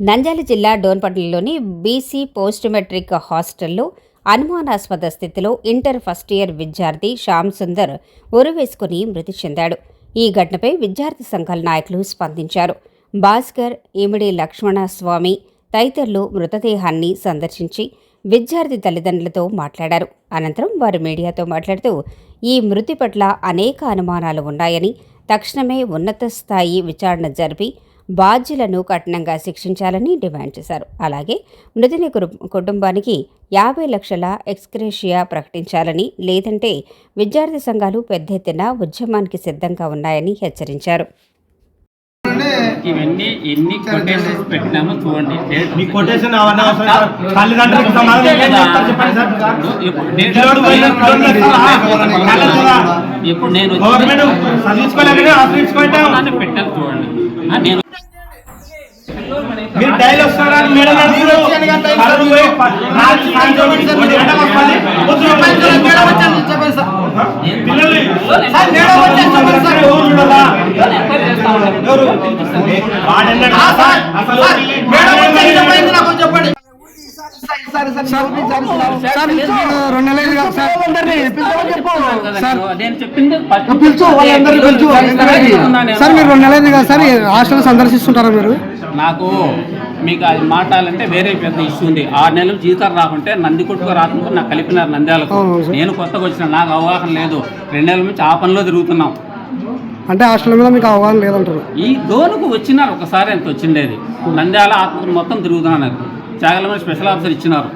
నంద్యాల జిల్లా డోన్పట్లలోని BC post matric హాస్టల్లో అనుమానాస్పద స్థితిలో ఇంటర్ ఫస్ట్ ఇయర్ విద్యార్థి శ్యామ్ సుందర్ ఉరివేసుకుని మృతి చెందాడు. ఈ ఘటనపై విద్యార్థి సంఘాల నాయకులు స్పందించారు. భాస్కర్ ఇమిడి లక్ష్మణస్వామి తదితరులు మృతదేహాన్ని సందర్శించి విద్యార్థి తల్లిదండ్రులతో మాట్లాడారు. అనంతరం వారు మీడియాతో మాట్లాడుతూ ఈ మృతి పట్ల అనేక అనుమానాలు ఉన్నాయని తక్షణమే ఉన్నత స్థాయి విచారణ జరిపి బాధ్యులను కఠినంగా శిక్షించాలని డిమాండ్ చేశారు. అలాగే మృతుని కుటుంబానికి యాభై లక్షల ఎక్స్క్రేషియా ప్రకటించాలని లేదంటే విద్యార్థి సంఘాలు పెద్ద ఎత్తున ఉద్యమానికి సిద్ధంగా ఉన్నాయని హెచ్చరించారు. ఇవన్నీ ఎన్ని కొటేషన్స్ పెట్టినామో చూడండి. మీ కొటేషన్. తల్లిదండ్రులకు. ఇప్పుడు నేను- మీరు డైలీ వస్తారా? మేడం అడుగుతున్నారు. రెండు నెలలు కాదు సార్. పిలుచు వాళ్ళందరినీ పిలుచు మీరు రెండు నెలలు కాదు సార్ హాస్టల్ సందర్శిస్తుంటారా మీరు? నాకు మీకు అది మాట్లాడాలంటే వేరే పెద్ద ఇష్యూ ఉంది. ఆరు నెలలు జీతాలు రాకుంటే నంది కొట్టుకు రాకుండా నాకు కలిపినారు నంద్యాలకు. నేను కొత్తగా వచ్చిన నాకు అవగాహన లేదు. రెండు నెలల నుంచి ఆ పనిలో తిరుగుతున్నాం. అంటే హాస్టల్ మీద మీకు అవగాహన లేదంటారు? ఈ డోనుకు వచ్చినారు ఒకసారి ఎంత వచ్చిండేది. నంద్యాల ఆత్మకూరు మొత్తం తిరుగుతున్నాను చాగలమైన స్పెషల్ ఆఫీసర్ ఇచ్చినారు.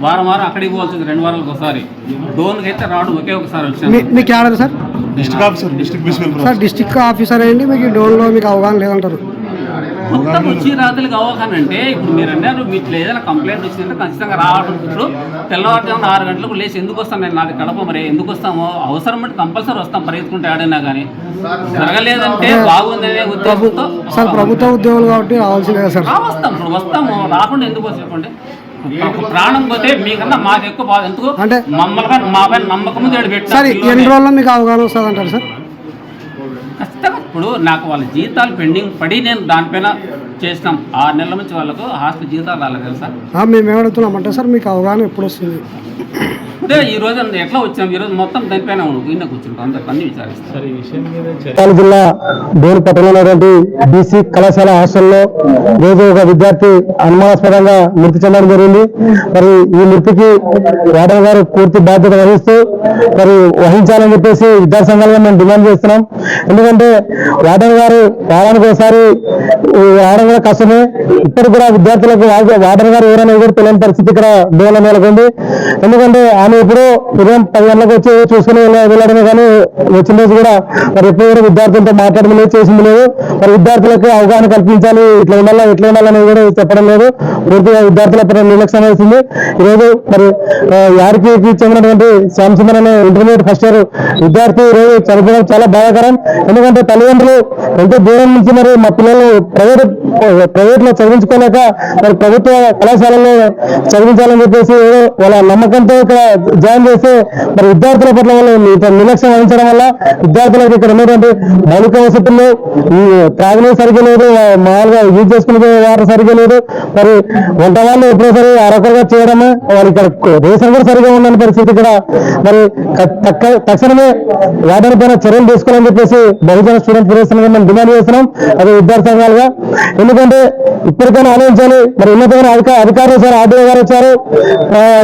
వారం వారం అక్కడికి పోవాల్సింది రెండు వారాలకు ఒకసారి. డోన్కి అయితే రావడం ఒకే ఒకసారి మీ వచ్చినాను మీకు ఏడాది sir? District officer district principal sir district officer అయ్యండి మీకు డోన్లో మీకు అవగాహన లేదంటారు. మొత్తం వచ్చి రాత్రులకు అవగాహన అంటే ఇప్పుడు మీరు అన్నారు మీకు ఏదైనా కంప్లైంట్ వచ్చిందంటే ఖచ్చితంగా రావడం ఇప్పుడు తెల్లవారుజామున ఆరు గంటలకు లేచి ఎందుకు వస్తాం నేను నాది కడప మరి ఎందుకు వస్తామో? అవసరం అంటే కంపల్సరీ వస్తాం పరిగెత్తుకుంటే ఆడైనా కానీ జరగలేదంటే బాగుందనే ఉద్దేశంతో సార్ ప్రభుత్వ ఉద్యోగులు కాబట్టి రావాల్సిందే కదా సార్. రా వస్తాం ఇప్పుడు వస్తాము రాకుండా ఎందుకు వస్తాం చెప్పండి? ప్రాణం పోతే మీకన్నా మాకు ఎక్కువ బాధ. ఎందుకు? అంటే- మమ్మల్ని మా పైన నమ్మకం సార్ ఎన్ని రోజుల్లో మీకు అవగాహన వస్తుంది అంటారు సార్? ఖచ్చితంగా ఇప్పుడు నాకు వాళ్ళ జీతాలు పెండింగ్ పడి నేను దానిపైన చేసినాం. ఆరు నెలల నుంచి వాళ్ళకు హాస్టల్ జీతాలు రాలేదు ఆ, మేము ఏమడుగుతున్నామంటే సార్ మీకు అవగాహన ఎప్పుడు వస్తుంది? అంటే ఈ రోజు ఎట్లా వచ్చాం? ఈ రోజు మొత్తం దానిపైన ఈయన కూర్చుంటాం. అందరికి అన్ని విచారిస్తాం. నంద్యాల జిల్లా పట్టణంలోటువంటి బీసీ కళాశాల హాస్టల్లో రోజు ఒక విద్యార్థి అనుమానాస్పదంగా మృతి చెందడం జరిగింది. మరి ఈ మృతికి వార్డన్ గారు పూర్తి బాధ్యత వహిస్తూ మరి వహించాలని చెప్పేసి విద్యార్థి సంఘాలుగా మేము డిమాండ్ చేస్తున్నాం. ఎందుకంటే వార్డన్ గారు వారానికి ఒకసారి కూడా కష్టమే. ఇప్పటికి కూడా విద్యార్థులకు వాటర్ గారు ఎవరైనా కూడా తెలియని పరిస్థితి ఇక్కడ డోలో నెలకొంది. ఎందుకంటే ఆమె ఇప్పుడు ఉదయం పది గంటలకు వచ్చి చూసుకుని వెళ్ళడమే కానీ వచ్చిన రోజు కూడా మరి ఎప్పుడు కూడా విద్యార్థులతో మాట్లాడడం లేదు చేసింది లేదు. మరి విద్యార్థులకు అవగాహన కల్పించాలి. ఇట్లా ఉండాలా ఎట్లా ఉండాలనేది కూడా చెప్పడం లేదు. పూర్తిగా విద్యార్థుల పైన నిర్లక్ష్యం వేసింది. ఈరోజు రోజు మరి ఆ, యారికి చెందినటువంటి శ్యామసుందర్ అనే ఇంటర్మీడియట్ ఫస్ట్ ఇయర్ విద్యార్థి ఈరోజు రోజు చనిపోవడం చాలా బాధాకరం. ఎందుకంటే తల్లిదండ్రులు ఎంతో దూరం నుంచి మరి మా పిల్లలు ప్రైవేట్ ప్రైవేట్లో చదివించుకోలేక మరి ప్రభుత్వ కళాశాలలో చదివించాలని చెప్పేసి వాళ్ళ నమ్మకంతో ఇక్కడ జాయిన్ చేస్తే మరి విద్యార్థుల పట్ల వాళ్ళు ఇంత నిర్లక్ష్యం వహించడం వల్ల విద్యార్థులకు ఇక్కడ ఉన్నటువంటి మౌలిక వసతులు ఈ త్రాగునీరు సరిగ్గా లేదు మామూలుగా యూజ్ చేసుకునే వాటర్ సరిగ్గా లేదు. మరి వంట వాళ్ళు ఎప్పుడో సరే అరొకరుగా చేయడము వాళ్ళు ఇక్కడ రేషన్ కూడా సరిగా ఉందని పరిస్థితి ఇక్కడ. మరి తక్షణమే వాటర్ పైన చర్యలు తీసుకోవాలని చెప్పేసి బహుజన స్టూడెంట్ ఫెడరేషన్ మేము డిమాండ్ చేస్తున్నాం. అదే విద్యార్థి సంఘాలుగా. ఎందుకంటే ఇప్పటికైనా ఆలోచించాలి. మరి ఉన్నతమైన అధిక అధికారులు సార్ ఆర్డీఓ గారు వచ్చారు.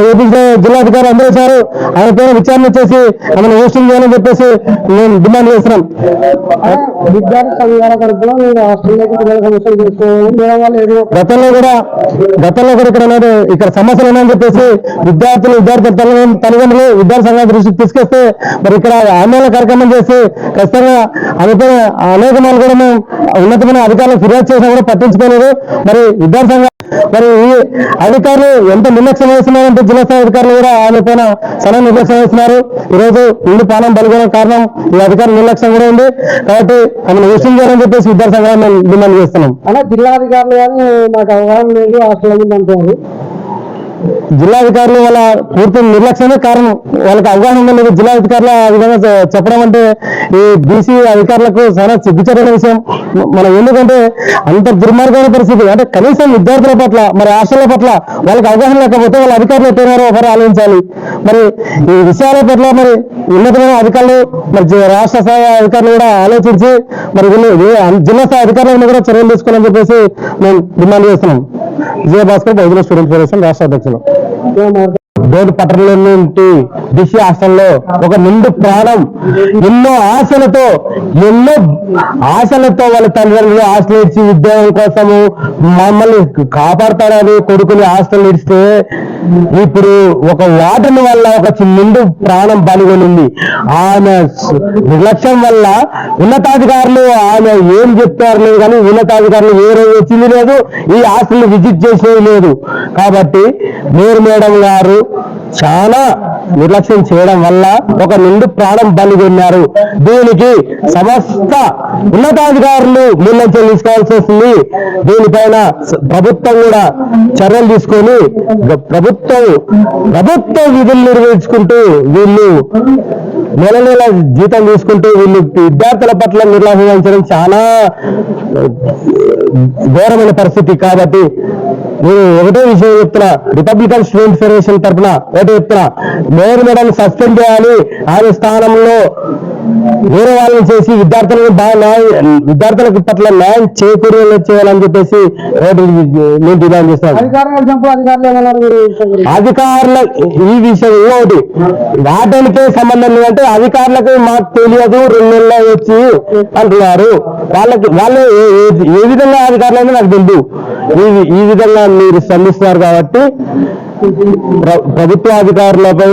ఏపీ జిల్లాధికారి అందరూ వచ్చారు. ఆయన పైన విచారణ చేసి ఆమెను హోస్టింగ్ చేయాలని చెప్పేసి మేము డిమాండ్ చేస్తున్నాం. గతంలో కూడా గతంలో కూడా ఇక్కడ ఇక్కడ సమస్యలు ఉన్నాయని చెప్పేసి విద్యార్థులు విద్యార్థుల తల్లి- తల్లిదండ్రులు విద్యార్థి సంఘాల దృష్టికి తీసుకొస్తే మరి ఇక్కడ ఆందోళన కార్యక్రమం చేసి ఖచ్చితంగా అనేక కూడా మేము ఉన్నతమైన అధికారులు ఫిర్యాదు చేసినా కూడా పట్టించుకోలేదు. మరి విద్యార్థి సంఘ మరి ఈ అధికారులు ఎంత నిర్లక్ష్యం వేస్తున్నారంటే జిల్లా స్థాయి అధికారులు కూడా ఆమె పైన సరైన నిర్లక్ష్యం వేస్తున్నారు ఈ రోజు ఇల్లు పాలన బలిగొన కారణం ఈ అధికారుల నిర్లక్ష్యం కూడా ఉంది. కాబట్టి ఆమెను విషయం చేయాలని చెప్పేసి విద్యార్థి సంఘాన్ని మేము డిమాండ్ చేస్తున్నాం. అలా జిల్లా అధికారులు కానీ మాకు అవగాహన లేదు హాస్టల్ అంటున్నారు. జిల్లాధికారులు వాళ్ళ పూర్తి నిర్లక్ష్యమే కారణం. వాళ్ళకి అవగాహన లేదు జిల్లాధికారులు ఆ విధంగా చెప్పడం అంటే ఈ బీసీ అధికారులకు చాలా సిగ్గుచరైన విషయం. మనం ఎందుకంటే అంత దుర్మార్గమైన పరిస్థితి. అంటే కనీసం విద్యార్థుల పట్ల మరి హాస్టళ్ళ పట్ల వాళ్ళకి అవగాహన లేకపోతే వాళ్ళ అధికారులు ఎట్టినారో ఒకరు ఆలోచించాలి. మరి ఈ విషయాల పట్ల మరి ఉన్నతమైన అధికారులు మరి రాష్ట్ర స్థాయి అధికారులు కూడా ఆలోచించి మరి వీళ్ళు జిల్లా స్థాయి అధికారులను కూడా చర్యలు తీసుకోవాలని చెప్పేసి మేము డిమాండ్ చేస్తున్నాం. విజయభాస్కర్ బహుజన స్టూడెంట్ ఫెడరేషన్ రాష్ట్ర అధ్యక్షులు. బోర్డు పట్టణంలో నుండి డిసి హాస్టల్లో ఒక నిండు ప్రాణం ఎన్నో ఆశలతో ఎన్నో ఆశలతో వాళ్ళ తల్లిదండ్రులు ఆశ్రయించి ఉద్యోగం కోసము మమ్మల్ని కాపాడతాడని కొడుకుని ఆస్తులు ఇస్తే ఇప్పుడు ఒక వాటర్ని వల్ల ఒక చి- నిండు ప్రాణం బలిగొనింది. ఆమె నిర్లక్ష్యం వల్ల ఉన్నతాధికారులు ఆమె ఏం చెప్తారు లేదు కానీ ఉన్నతాధికారులు ఏ రోజు వచ్చింది లేదు ఈ ఆస్తులు విజిట్ చేసేది లేదు. కాబట్టి మేయర్ మేడం గారు చాలా నిర్లక్ష్యం చేయడం వల్ల ఒక నిండు ప్రాణం బలిగొన్నారు. దీనికి సమస్త ఉన్నతాధికారులు నిర్లక్ష్యం తీసుకోవాల్సి వస్తుంది. దీనిపై స- ప్రభుత్వం కూడా చర్యలు తీసుకొని ప్రభుత్వం ప్రభుత్వ విధులు నిర్వహించుకుంటూ వీళ్ళు నెల నెల జీతం తీసుకుంటూ వీళ్ళు విద్యార్థుల పట్ల నిర్లక్ష్యం చాలా ఘోరమైన పరిస్థితి. కాబట్టి నేను ఒకటే విషయం చెప్తున్నా రిపబ్లికన్ స్టూడెంట్ ఫెడరేషన్ తరఫున ఒకటే చెప్తున్నా మేయర్ మేడం సస్పెండ్ చేయాలి. ఆమె స్థానంలో వేరే వాళ్ళని చేసి విద్యార్థులకు బాగా న్యాయం విద్యార్థులకు పట్ల న్యాయం చేకూరేలా చేయాలని చెప్పేసి ఒకటి నేను డిమాండ్ చేస్తాను అధికారుల ఈ విషయం ఇంకొకటి వాటానికే సంబంధం లేదంటే అధికారులకు మాకు తెలియదు రెండు నెలలు వచ్చి అంటున్నారు. వాళ్ళకి వాళ్ళు ఏ- విధంగా అధికారులు నాకు తెలియదు ఈ విధంగా మీరు స్పందిస్తున్నారు కాబట్టి ప్రభుత్వ అధికారులపై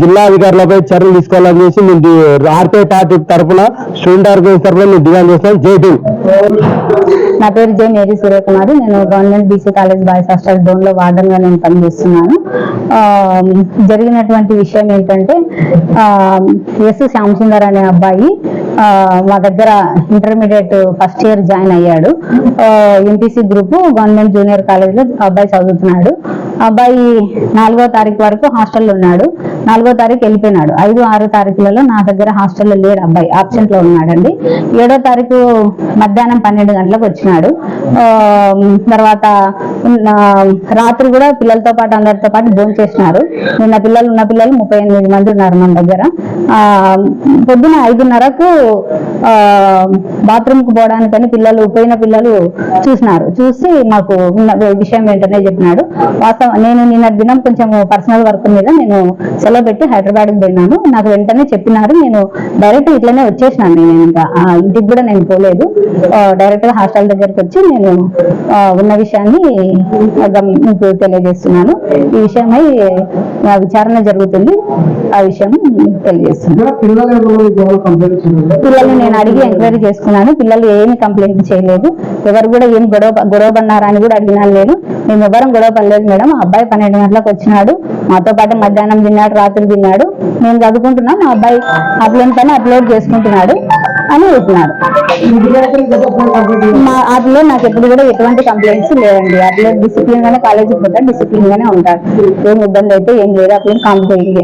జిల్లా అధికారులపై చర్యలు తీసుకోవాలని చేసి మేము ఆర్కే పార్టీ తరఫున స్టూడెంట్ ఆర్గనైజ్ తరఫున మేము డిమాండ్ చేస్తాం జై నా పేరు జై మేరీ సూర్యకుమారి. నేను government BC college boys hostel డోన్లో వార్డన్గా నేను పనిచేస్తున్నాను. జరిగినటువంటి విషయం ఏంటంటే ఎస్ శ్యామసుందర్ అనే అబ్బాయి మా దగ్గర ఇంటర్మీడియట్ ఫస్ట్ ఇయర్ జాయిన్ అయ్యాడు. ఎంపీసీ గ్రూప్ గవర్నమెంట్ జూనియర్ కాలేజ్లో అబ్బాయి చదువుతున్నాడు. అబ్బాయి నాలుగో తారీఖు వరకు హాస్టల్లో ఉన్నాడు. నాలుగో తారీఖు వెళ్ళిపోయినాడు. ఐదు ఆరు తారీఖులలో నా దగ్గర హాస్టల్లో లేడు అబ్బాయి. ఆబ్సెంట్లో ఉన్నాడండి. ఏడో తారీఖు మధ్యాహ్నం పన్నెండు గంటలకు వచ్చినాడు. తర్వాత రాత్రి కూడా పిల్లలతో పాటు అందరితో పాటు భోజనం చేసినారు. నిన్న పిల్లలు ఉన్న పిల్లలు ముప్పై ఎనిమిది మంది ఉన్నారు మన దగ్గర. పొద్దున ఐదున్నరకు బాత్రూమ్కు పోవడానికని పిల్లలు పోయిన పిల్లలు చూసినారు. చూసి మాకు ఉన్న విషయం వెంటనే చెప్పినాడు. వాస్తవం నేను నిన్న దినం కొంచెం పర్సనల్ వర్క్ మీద నేను సెలవు పెట్టి హైదరాబాద్ పోయినాను. నాకు వెంటనే చెప్పినారు. నేను డైరెక్ట్ ఇట్లనే వచ్చేసినాను నేను ఇంకా. ఇంటికి కూడా నేను పోలేదు. డైరెక్ట్గా హాస్టల్ దగ్గరికి వచ్చి నేను ఉన్న విషయాన్ని మీకు తెలియజేస్తున్నాను. ఈ విషయమై విచారణ జరుగుతుంది. ఆ విషయం తెలియజేస్తున్నాను. పిల్లల్ని నేను అడిగి ఎంక్వైరీ చేసుకున్నాను. పిల్లలు ఏమి కంప్లైంట్ చేయలేదు. ఎవరు కూడా ఏం గొడవ గొడవ పడినారా అని కూడా అడిగినా లేదు. మేము ఎవరం గొడవ పడలేదు మేడం. అబ్బాయి పన్నెండు గంటలకు వచ్చినాడు. మాతో పాటు మధ్యాహ్నం తిన్నాడు రాత్రి తిన్నాడు. నేను చదువుకుంటున్నా. మా అబ్బాయి అప్లోడ్ పని అప్లోడ్ చేసుకుంటున్నాడు అని చెప్పినారు. మా అట్లో నాకు ఎప్పుడు కూడా ఎటువంటి కంప్లైంట్స్ లేవండి. అట్లా డిసిప్లిన్ గానే కాలేజీకి పోతాడు డిసిప్లిన్ గానే ఉంటాడు ఏం ఇబ్బంది అయితే ఏం లేదు. అప్పుడు కాంప్లైంట్